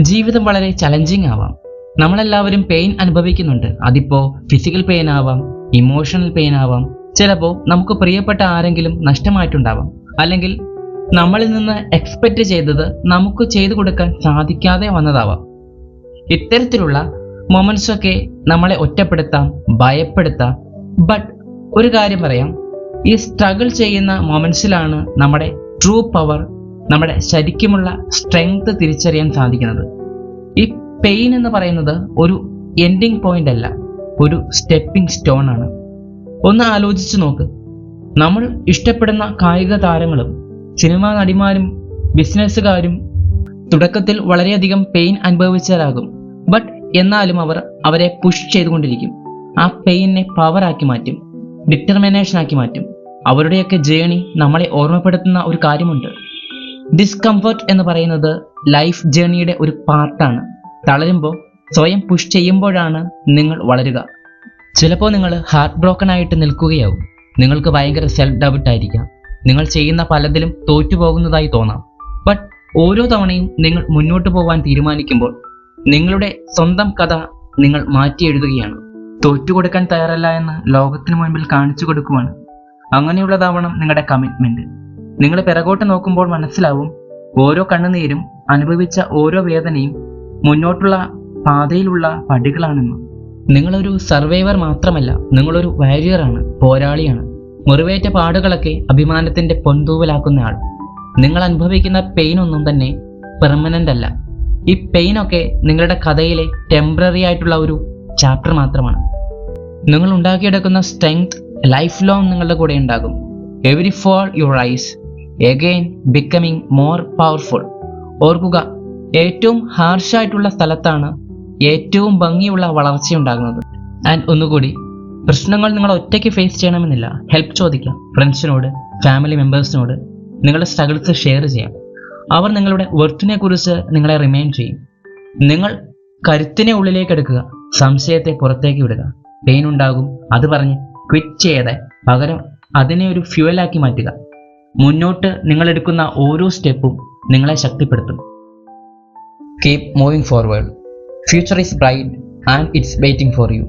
ജീവിതം വളരെ ചലഞ്ചിങ് ആവാം. നമ്മളെല്ലാവരും പെയിൻ അനുഭവിക്കുന്നുണ്ട്. അതിപ്പോ ഫിസിക്കൽ പെയിൻ ആവാം ഇമോഷണൽ പെയിൻ ആവാം. ചിലപ്പോൾ നമുക്ക് പ്രിയപ്പെട്ട ആരെങ്കിലും നഷ്ടമായിട്ടുണ്ടാവാം. അല്ലെങ്കിൽ നമ്മളിൽ നിന്ന് എക്സ്പെക്റ്റ് ചെയ്തത് നമുക്ക് ചെയ്തു കൊടുക്കാൻ സാധിക്കാതെ വന്നതാവാം. ഇത്തരത്തിലുള്ള മൊമെന്റ്സ് ഒക്കെ നമ്മളെ ഒറ്റപ്പെടുത്താം ഭയപ്പെടുത്താം. ബട്ട് ഒരു കാര്യം പറയാം. ഈ സ്ട്രഗിൾ ചെയ്യുന്ന മൊമെന്റ്സിലാണ് നമ്മുടെ ട്രൂ പവർ നമ്മുടെ ശരിക്കുമുള്ള സ്ട്രെങ്ത് തിരിച്ചറിയാൻ സാധിക്കുന്നത്. ഈ പെയിൻ എന്ന് പറയുന്നത് ഒരു എൻഡിങ് പോയിന്റ് അല്ല ഒരു സ്റ്റെപ്പിംഗ് സ്റ്റോൺ ആണ്. ഒന്ന് ആലോചിച്ച് നോക്ക്. നമ്മൾ ഇഷ്ടപ്പെടുന്ന കായിക താരങ്ങളും സിനിമാ നടിമാരും ബിസിനസ്സുകാരും തുടക്കത്തിൽ വളരെയധികം പെയിൻ അനുഭവിച്ചവരാകും. ബട്ട് എന്നാലും അവർ അവരെ പുഷ് ചെയ്തുകൊണ്ടിരിക്കും. ആ പെയിനെ പവറാക്കി മാറ്റും ഡിറ്റർമിനേഷൻ ആക്കി മാറ്റും. അവരുടെയൊക്കെ ജേണി നമ്മളെ ഓർമ്മപ്പെടുത്തുന്ന ഒരു കാര്യമുണ്ട്. ഡിസ്കംഫർട്ട് എന്ന് പറയുന്നത് ലൈഫ് ജേണിയുടെ ഒരു പാർട്ടാണ് തളരുമ്പോൾ സ്വയം പുഷ് ചെയ്യുമ്പോഴാണ് നിങ്ങൾ വളരുക. ചിലപ്പോൾ നിങ്ങൾ ഹാർട്ട് ബ്രോക്കൺ ആയിട്ട് നിൽക്കുകയാവും. നിങ്ങൾക്ക് ഭയങ്കര സെൽഫ് ഡൗട്ട് ആയിരിക്കാം. നിങ്ങൾ ചെയ്യുന്ന പലതിലും തോറ്റുപോകുന്നതായി തോന്നാം. ബട്ട് ഓരോ തവണയും നിങ്ങൾ മുന്നോട്ട് പോകാൻ തീരുമാനിക്കുമ്പോൾ നിങ്ങളുടെ സ്വന്തം കഥ നിങ്ങൾ മാറ്റി എഴുതുകയാണ്. തോറ്റുകൊടുക്കാൻ തയ്യാറല്ല എന്ന് ലോകത്തിന് മുൻപിൽ കാണിച്ചു കൊടുക്കുവാണ്. അങ്ങനെയുള്ളതാവണം നിങ്ങളുടെ കമ്മിറ്റ്മെന്റ് നിങ്ങൾ പിറകോട്ട് നോക്കുമ്പോൾ മനസ്സിലാവും ഓരോ കണ്ണുനീരും അനുഭവിച്ച ഓരോ വേദനയും മുന്നോട്ടുള്ള പാതയിലുള്ള പടികളാണെന്ന്. നിങ്ങളൊരു സർവൈവർ മാത്രമല്ല നിങ്ങളൊരു വാരിയറാണ് പോരാളിയാണ്. മുറിവേറ്റ പാടുകളൊക്കെ അഭിമാനത്തിന്റെ പൊന്തൂവലാക്കുന്ന ആൾ. നിങ്ങൾ അനുഭവിക്കുന്ന പെയിൻ ഒന്നും തന്നെ പെർമനന്റ് അല്ല. ഈ പെയിൻ ഒക്കെ നിങ്ങളുടെ കഥയിലെ ടെമ്പററി ആയിട്ടുള്ള ഒരു ചാപ്റ്റർ മാത്രമാണ്. നിങ്ങൾ ഉണ്ടാക്കിയെടുക്കുന്ന സ്ട്രെങ്ത് ലൈഫ് ലോങ് നിങ്ങളുടെ കൂടെ ഉണ്ടാകും. Every fall your rise again becoming more powerful ഓർക്കുക ഏറ്റവും ഹാർഷായിട്ടുള്ള സ്ഥലത്താണ് ഏറ്റവും ഭംഗിയുള്ള വളർച്ചയുണ്ടാകുന്നത് ആൻഡ് ഒന്നുകൂടി പ്രശ്നങ്ങൾ നിങ്ങൾ ഒറ്റയ്ക്ക് ഫേസ് ചെയ്യണമെന്നില്ല. ഹെൽപ്പ് ചോദിക്കാം. ഫ്രണ്ട്സിനോട് ഫാമിലി മെമ്പേഴ്സിനോട് നിങ്ങളുടെ സ്ട്രഗിൾസ് ഷെയർ ചെയ്യാം. അവർ നിങ്ങളുടെ വെർത്തിനെ കുറിച്ച് നിങ്ങളെ റിമൈൻഡ് ചെയ്യും. നിങ്ങൾ കരുത്തിനെ ഉള്ളിലേക്ക് എടുക്കുക. സംശയത്തെ പുറത്തേക്ക് വിടുക. പെയിൻ ഉണ്ടാകും അത് പറഞ്ഞ് ക്വിറ്റ് ചെയ്യാതെ പകരം അതിനെ ഒരു ഫ്യൂവലാക്കി മാറ്റുക. മുന്നോട്ട് നിങ്ങൾ എടുക്കുന്ന ഓരോ സ്റ്റെപ്പും നിങ്ങളെ ശക്തിപ്പെടുത്തും. Keep moving forward future is bright and it's waiting for you